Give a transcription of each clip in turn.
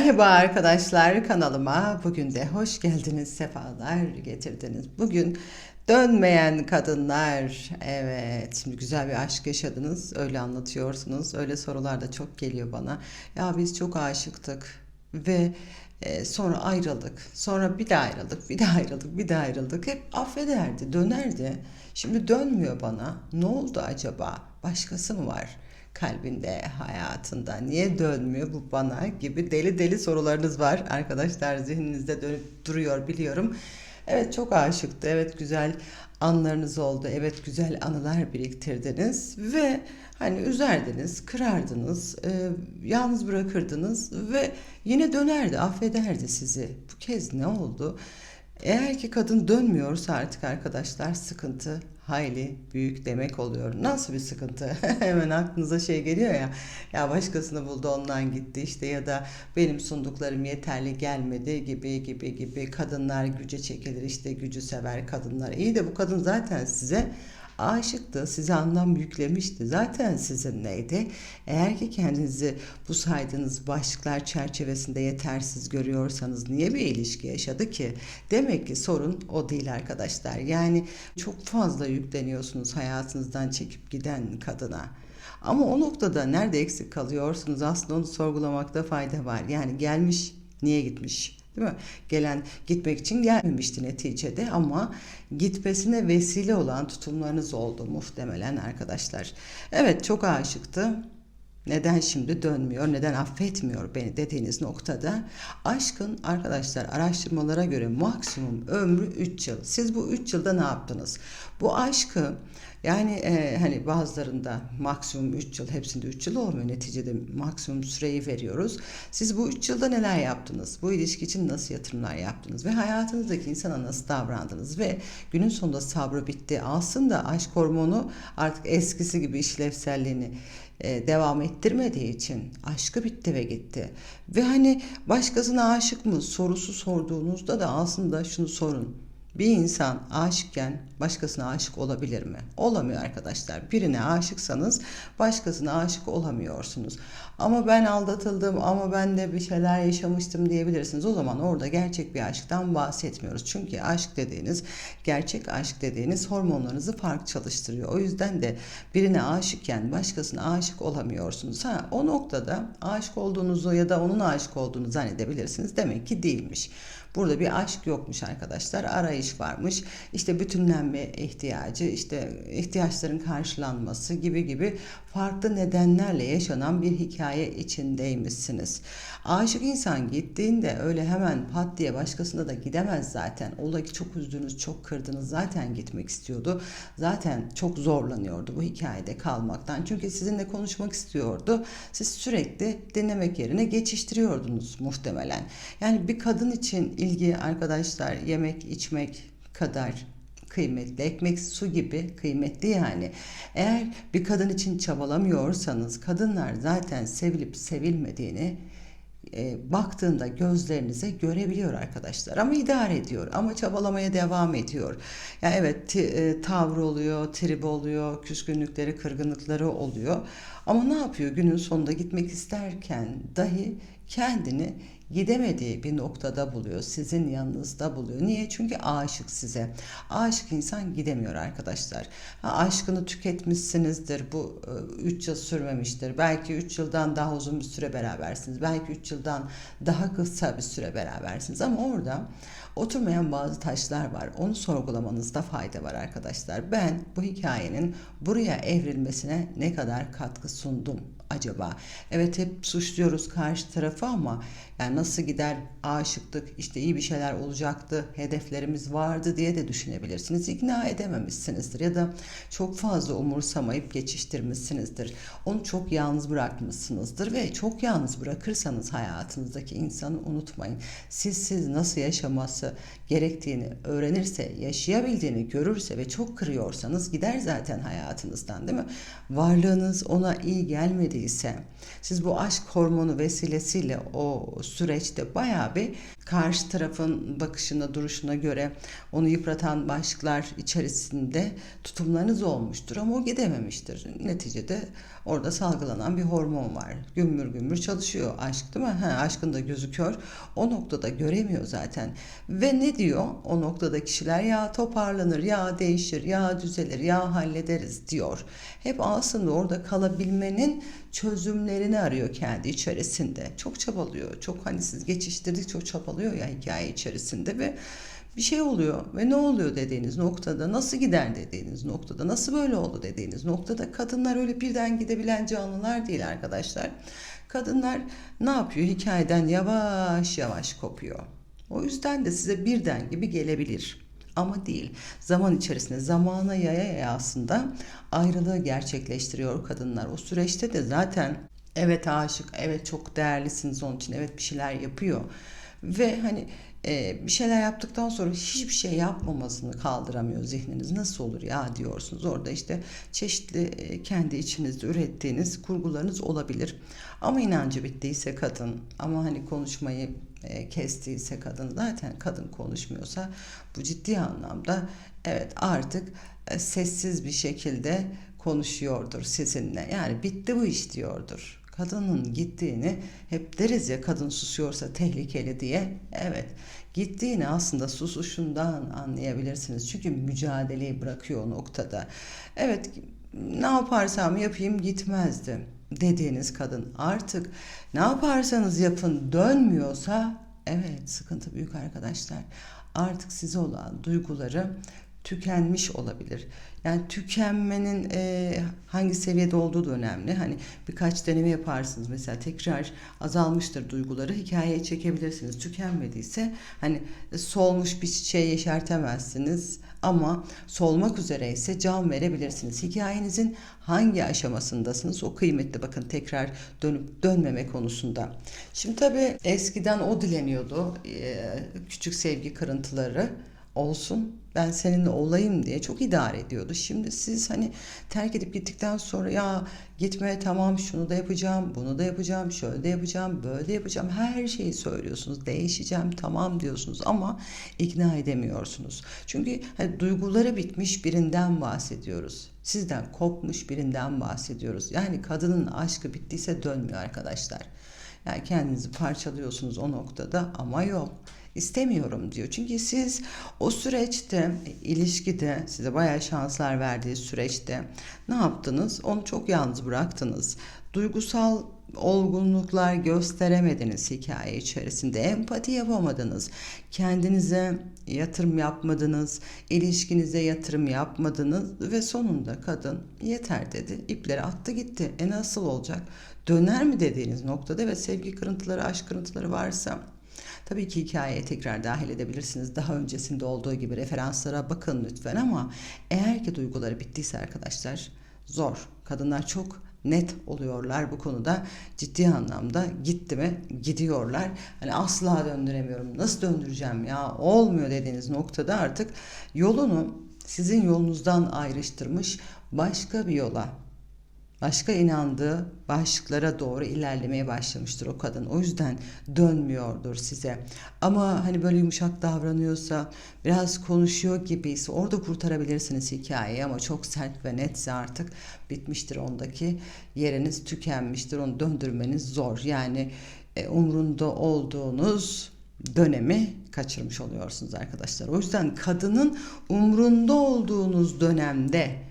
Merhaba arkadaşlar kanalıma. Bugün de hoş geldiniz, sefalar getirdiniz. Bugün dönmeyen kadınlar. Evet, şimdi güzel bir aşk yaşadınız. Öyle anlatıyorsunuz. Öyle sorular da çok geliyor bana. Ya biz çok aşıktık ve e, sonra ayrıldık. Sonra bir daha ayrıldık, bir daha ayrıldık, bir daha ayrıldık. Hep affederdi, dönerdi. Şimdi dönmüyor bana. Ne oldu acaba? Başkası mı var? kalbinde, hayatında niye dönmüyor bu bana gibi deli deli sorularınız var. Arkadaşlar zihninizde dönüp duruyor biliyorum. Evet çok aşıktı. Evet güzel anlarınız oldu. Evet güzel anılar biriktirdiniz ve hani üzerdiniz, kırardınız, e, yalnız bırakırdınız ve yine dönerdi, affederdi sizi. Bu kez ne oldu? Eğer ki kadın dönmüyorsa artık arkadaşlar sıkıntı hayli büyük demek oluyor. Nasıl bir sıkıntı? Hemen aklınıza şey geliyor ya. Ya başkasını buldu ondan gitti işte ya da benim sunduklarım yeterli gelmedi gibi gibi gibi kadınlar güce çekilir işte gücü sever kadınlar. İyi de bu kadın zaten size aşıktı, size anlam yüklemişti. Zaten sizin neydi? Eğer ki kendinizi bu saydığınız başlıklar çerçevesinde yetersiz görüyorsanız niye bir ilişki yaşadı ki? Demek ki sorun o değil arkadaşlar. Yani çok fazla yükleniyorsunuz hayatınızdan çekip giden kadına. Ama o noktada nerede eksik kalıyorsunuz aslında onu sorgulamakta fayda var. Yani gelmiş niye gitmiş? Değil mi? Gelen gitmek için gelmemişti neticede ama gitmesine vesile olan tutumlarınız oldu muhtemelen arkadaşlar. Evet çok aşıktı. Neden şimdi dönmüyor, neden affetmiyor beni dediğiniz noktada aşkın arkadaşlar araştırmalara göre maksimum ömrü 3 yıl. Siz bu 3 yılda ne yaptınız? Bu aşkı yani e, hani bazılarında maksimum 3 yıl, hepsinde 3 yıl olmuyor. Neticede maksimum süreyi veriyoruz. Siz bu 3 yılda neler yaptınız? Bu ilişki için nasıl yatırımlar yaptınız? Ve hayatınızdaki insana nasıl davrandınız? Ve günün sonunda sabrı bitti. Aslında aşk hormonu artık eskisi gibi işlevselliğini e, devam ettirmediği için aşkı bitti ve gitti. Ve hani başkasına aşık mı sorusu sorduğunuzda da aslında şunu sorun. Bir insan aşıkken başkasına aşık olabilir mi? Olamıyor arkadaşlar. Birine aşıksanız başkasına aşık olamıyorsunuz. Ama ben aldatıldım ama ben de bir şeyler yaşamıştım diyebilirsiniz. O zaman orada gerçek bir aşktan bahsetmiyoruz. Çünkü aşk dediğiniz, gerçek aşk dediğiniz hormonlarınızı farklı çalıştırıyor. O yüzden de birine aşıkken başkasına aşık olamıyorsunuz. Ha, o noktada aşık olduğunuzu ya da onun aşık olduğunu zannedebilirsiniz. Demek ki değilmiş. Burada bir aşk yokmuş arkadaşlar. Arayış varmış. İşte bütünlenme ihtiyacı, işte ihtiyaçların karşılanması gibi gibi farklı nedenlerle yaşanan bir hikaye içindeymişsiniz. Aşık insan gittiğinde öyle hemen pat diye başkasına da gidemez zaten. Ola ki çok üzdünüz, çok kırdınız. Zaten gitmek istiyordu. Zaten çok zorlanıyordu bu hikayede kalmaktan. Çünkü sizinle konuşmak istiyordu. Siz sürekli dinlemek yerine geçiştiriyordunuz muhtemelen. Yani bir kadın için ilgi arkadaşlar yemek içmek kadar kıymetli. Ekmek su gibi kıymetli yani. Eğer bir kadın için çabalamıyorsanız kadınlar zaten sevilip sevilmediğini e, baktığında gözlerinize görebiliyor arkadaşlar. Ama idare ediyor. Ama çabalamaya devam ediyor. Ya yani evet e, tavrı oluyor, trip oluyor, küskünlükleri, kırgınlıkları oluyor. Ama ne yapıyor? Günün sonunda gitmek isterken dahi kendini gidemediği bir noktada buluyor. Sizin yanınızda buluyor. Niye? Çünkü aşık size. Aşık insan gidemiyor arkadaşlar. Ha, aşkını tüketmişsinizdir. Bu 3 yıl sürmemiştir. Belki 3 yıldan daha uzun bir süre berabersiniz. Belki 3 yıldan daha kısa bir süre berabersiniz. Ama orada oturmayan bazı taşlar var. Onu sorgulamanızda fayda var arkadaşlar. Ben bu hikayenin buraya evrilmesine ne kadar katkı sundum acaba? Evet hep suçluyoruz karşı tarafı ama yani nasıl gider aşıktık işte iyi bir şeyler olacaktı hedeflerimiz vardı diye de düşünebilirsiniz. İkna edememişsinizdir ya da çok fazla umursamayıp geçiştirmişsinizdir. Onu çok yalnız bırakmışsınızdır ve çok yalnız bırakırsanız hayatınızdaki insanı unutmayın. Siz siz nasıl yaşaması gerektiğini öğrenirse, yaşayabildiğini görürse ve çok kırıyorsanız gider zaten hayatınızdan değil mi? Varlığınız ona iyi gelmediği geçmediyse siz bu aşk hormonu vesilesiyle o süreçte bayağı bir karşı tarafın bakışına duruşuna göre onu yıpratan başlıklar içerisinde tutumlarınız olmuştur ama o gidememiştir. Neticede orada salgılanan bir hormon var. Gümbür gümbür çalışıyor aşk değil mi? Ha, aşkın da gözü kör. O noktada göremiyor zaten. Ve ne diyor? O noktada kişiler ya toparlanır, ya değişir, ya düzelir, ya hallederiz diyor. Hep aslında orada kalabilmenin çözümlerini arıyor kendi içerisinde. Çok çabalıyor. Çok hani siz geçiştirdik çok çabalıyor ya hikaye içerisinde ve bir şey oluyor ve ne oluyor dediğiniz noktada nasıl gider dediğiniz noktada nasıl böyle oldu dediğiniz noktada kadınlar öyle birden gidebilen canlılar değil arkadaşlar. Kadınlar ne yapıyor? Hikayeden yavaş yavaş kopuyor. O yüzden de size birden gibi gelebilir. Ama değil. Zaman içerisinde zamana yaya yaya aslında ayrılığı gerçekleştiriyor kadınlar. O süreçte de zaten evet aşık, evet çok değerlisiniz onun için, evet bir şeyler yapıyor. Ve hani e, bir şeyler yaptıktan sonra hiçbir şey yapmamasını kaldıramıyor zihniniz. Nasıl olur ya diyorsunuz. Orada işte çeşitli e, kendi içinizde ürettiğiniz kurgularınız olabilir. Ama inancı bittiyse kadın ama hani konuşmayı e, kestiyse kadın zaten kadın konuşmuyorsa bu ciddi anlamda evet artık e, sessiz bir şekilde konuşuyordur sizinle. Yani bitti bu iş diyordur kadının gittiğini hep deriz ya kadın susuyorsa tehlikeli diye. Evet gittiğini aslında susuşundan anlayabilirsiniz. Çünkü mücadeleyi bırakıyor o noktada. Evet ne yaparsam yapayım gitmezdi dediğiniz kadın artık ne yaparsanız yapın dönmüyorsa evet sıkıntı büyük arkadaşlar. Artık size olan duyguları tükenmiş olabilir. Yani tükenmenin e, hangi seviyede olduğu da önemli. Hani birkaç deneme yaparsınız mesela tekrar azalmıştır duyguları hikayeye çekebilirsiniz. Tükenmediyse hani solmuş bir çiçeği yeşertemezsiniz ama solmak üzere ise can verebilirsiniz. Hikayenizin hangi aşamasındasınız o kıymetli bakın tekrar dönüp dönmeme konusunda. Şimdi tabii eskiden o dileniyordu e, küçük sevgi kırıntıları olsun ben seninle olayım diye çok idare ediyordu. Şimdi siz hani terk edip gittikten sonra ya gitme tamam şunu da yapacağım, bunu da yapacağım, şöyle de yapacağım, böyle de yapacağım. Her şeyi söylüyorsunuz. Değişeceğim tamam diyorsunuz ama ikna edemiyorsunuz. Çünkü hani duyguları bitmiş birinden bahsediyoruz. Sizden kopmuş birinden bahsediyoruz. Yani kadının aşkı bittiyse dönmüyor arkadaşlar. Yani kendinizi parçalıyorsunuz o noktada ama yok istemiyorum diyor. Çünkü siz o süreçte ilişkide size bayağı şanslar verdiği süreçte ne yaptınız? Onu çok yalnız bıraktınız. Duygusal olgunluklar gösteremediniz hikaye içerisinde. Empati yapamadınız. Kendinize yatırım yapmadınız. ilişkinize yatırım yapmadınız ve sonunda kadın yeter dedi. İpleri attı gitti. E nasıl olacak? Döner mi dediğiniz noktada ve sevgi kırıntıları, aşk kırıntıları varsa Tabii ki hikayeye tekrar dahil edebilirsiniz. Daha öncesinde olduğu gibi referanslara bakın lütfen ama eğer ki duyguları bittiyse arkadaşlar zor. Kadınlar çok net oluyorlar bu konuda. Ciddi anlamda gitti mi gidiyorlar. Hani asla döndüremiyorum. Nasıl döndüreceğim ya? Olmuyor dediğiniz noktada artık yolunu sizin yolunuzdan ayrıştırmış başka bir yola başka inandığı başlıklara doğru ilerlemeye başlamıştır o kadın. O yüzden dönmüyordur size. Ama hani böyle yumuşak davranıyorsa, biraz konuşuyor gibiyse orada kurtarabilirsiniz hikayeyi ama çok sert ve netse artık bitmiştir ondaki yeriniz tükenmiştir. Onu döndürmeniz zor. Yani e, umrunda olduğunuz dönemi kaçırmış oluyorsunuz arkadaşlar. O yüzden kadının umrunda olduğunuz dönemde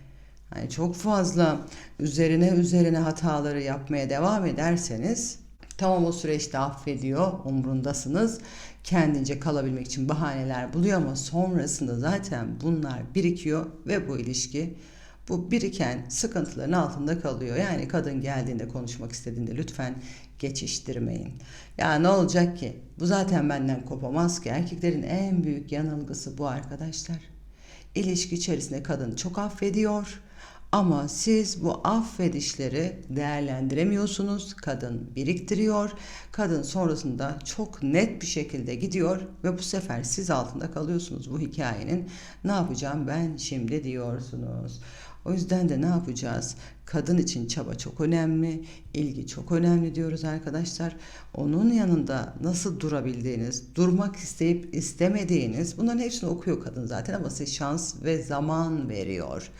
yani çok fazla üzerine üzerine hataları yapmaya devam ederseniz tamam o süreçte affediyor, umrundasınız. Kendince kalabilmek için bahaneler buluyor ama sonrasında zaten bunlar birikiyor ve bu ilişki bu biriken sıkıntıların altında kalıyor. Yani kadın geldiğinde konuşmak istediğinde lütfen geçiştirmeyin. Ya ne olacak ki? Bu zaten benden kopamaz ki. Erkeklerin en büyük yanılgısı bu arkadaşlar. İlişki içerisinde kadın çok affediyor ama siz bu affedişleri değerlendiremiyorsunuz. Kadın biriktiriyor. Kadın sonrasında çok net bir şekilde gidiyor ve bu sefer siz altında kalıyorsunuz bu hikayenin. Ne yapacağım ben şimdi diyorsunuz. O yüzden de ne yapacağız? Kadın için çaba çok önemli, ilgi çok önemli diyoruz arkadaşlar. Onun yanında nasıl durabildiğiniz, durmak isteyip istemediğiniz bunların hepsini okuyor kadın zaten ama size şans ve zaman veriyor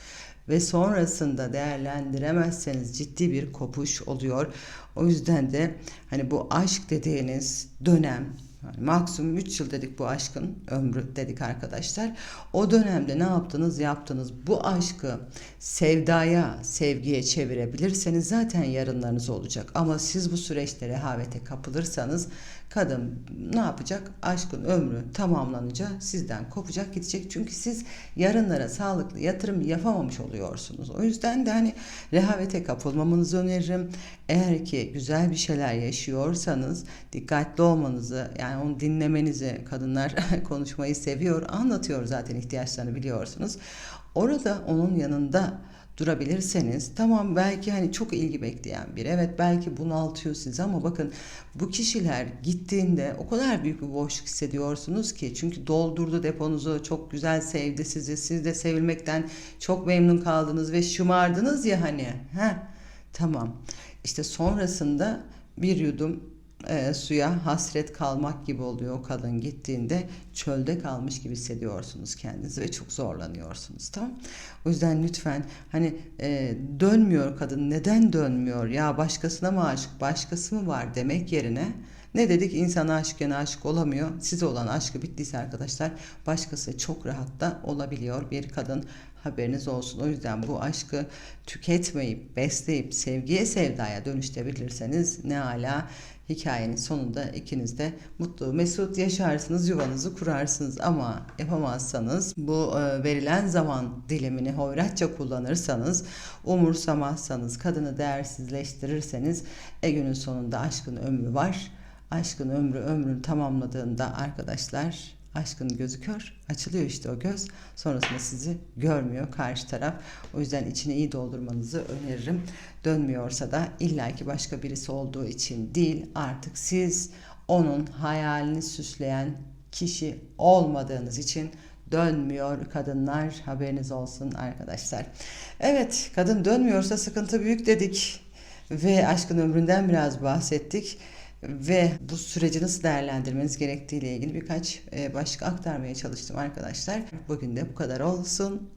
ve sonrasında değerlendiremezseniz ciddi bir kopuş oluyor. O yüzden de hani bu aşk dediğiniz dönem yani maksimum 3 yıl dedik bu aşkın ömrü dedik arkadaşlar. O dönemde ne yaptınız yaptınız bu aşkı sevdaya, sevgiye çevirebilirseniz zaten yarınlarınız olacak. Ama siz bu süreçte rehavete kapılırsanız kadın ne yapacak? Aşkın ömrü tamamlanınca sizden kopacak gidecek. Çünkü siz yarınlara sağlıklı yatırım yapamamış oluyorsunuz. O yüzden de hani rehavete kapılmamanızı öneririm. Eğer ki güzel bir şeyler yaşıyorsanız dikkatli olmanızı yani onu dinlemenizi kadınlar konuşmayı seviyor. Anlatıyor zaten ihtiyaçlarını biliyorsunuz. Orada onun yanında durabilirseniz tamam belki hani çok ilgi bekleyen biri evet belki bunaltıyor sizi ama bakın bu kişiler gittiğinde o kadar büyük bir boşluk hissediyorsunuz ki çünkü doldurdu deponuzu çok güzel sevdi sizi siz de sevilmekten çok memnun kaldınız ve şımardınız ya hani. Ha tamam. İşte sonrasında bir yudum e, suya hasret kalmak gibi oluyor. O kadın gittiğinde çölde kalmış gibi hissediyorsunuz kendinizi ve çok zorlanıyorsunuz. Tamam. O yüzden lütfen hani e, dönmüyor kadın. Neden dönmüyor? Ya başkasına mı aşık başkası mı var demek yerine ne dedik? İnsana aşıkken aşık olamıyor. Size olan aşkı bittiyse arkadaşlar başkası çok rahat da olabiliyor. Bir kadın haberiniz olsun. O yüzden bu aşkı tüketmeyip besleyip sevgiye sevdaya dönüştürebilirseniz ne ala hikayenin sonunda ikiniz de mutlu mesut yaşarsınız yuvanızı kurarsınız. Ama yapamazsanız bu e, verilen zaman dilimini hoyratça kullanırsanız umursamazsanız kadını değersizleştirirseniz e günün sonunda aşkın ömrü var. Aşkın ömrü ömrünü tamamladığında arkadaşlar aşkın gözü kör açılıyor işte o göz. Sonrasında sizi görmüyor karşı taraf. O yüzden içini iyi doldurmanızı öneririm. Dönmüyorsa da illaki başka birisi olduğu için değil artık siz onun hayalini süsleyen kişi olmadığınız için dönmüyor kadınlar. Haberiniz olsun arkadaşlar. Evet kadın dönmüyorsa sıkıntı büyük dedik ve aşkın ömründen biraz bahsettik ve bu süreci nasıl değerlendirmeniz gerektiği ile ilgili birkaç e, başlık aktarmaya çalıştım arkadaşlar. Bugün de bu kadar olsun.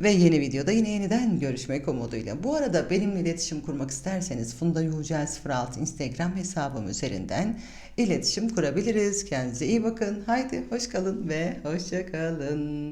Ve yeni videoda yine yeniden görüşmek umuduyla. Bu arada benimle iletişim kurmak isterseniz Funda Yücel 06 Instagram hesabım üzerinden iletişim kurabiliriz. Kendinize iyi bakın. Haydi hoş kalın ve hoşça kalın.